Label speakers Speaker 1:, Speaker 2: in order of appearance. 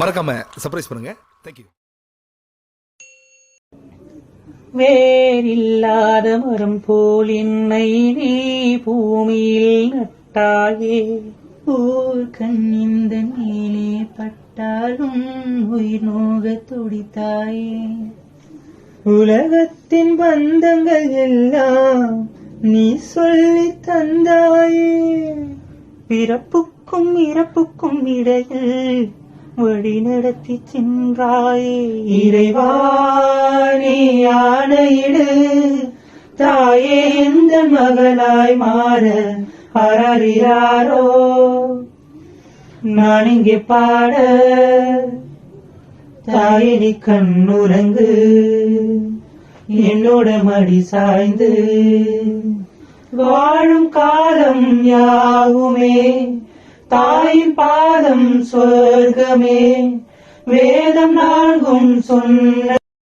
Speaker 1: மறக்காம சர்ப்ரைஸ் பண்ணுங்க. தேங்க்யூ
Speaker 2: வேறில்லாத மரம் போல் என்னை நீ பூமியில் நட்டாயே. ஓர் கண்ணிந்த நீலே பட்டாலும் உயிர் நோக துடித்தாயே. உலகத்தின் பந்தங்கள் எல்லாம் நீ சொல்லி தந்தாயே. பிறப்புக்கும் இறப்புக்கும் இடையில் வழி நடத்தி சென்றாயே. இறைவா ஆணையிடு. தாயே இந்த மகளாய் மாற அறறியாரோ நான் இங்கே பாட. தாயினி கண்ணுரங்கு கண்ணுறங்கு. என்னோட மடி சாய்ந்து. வாழும் காலம் யாவுமே தாயின் பாதம் சொர்க்கமே. வேதம் நான்கும் சொன்ன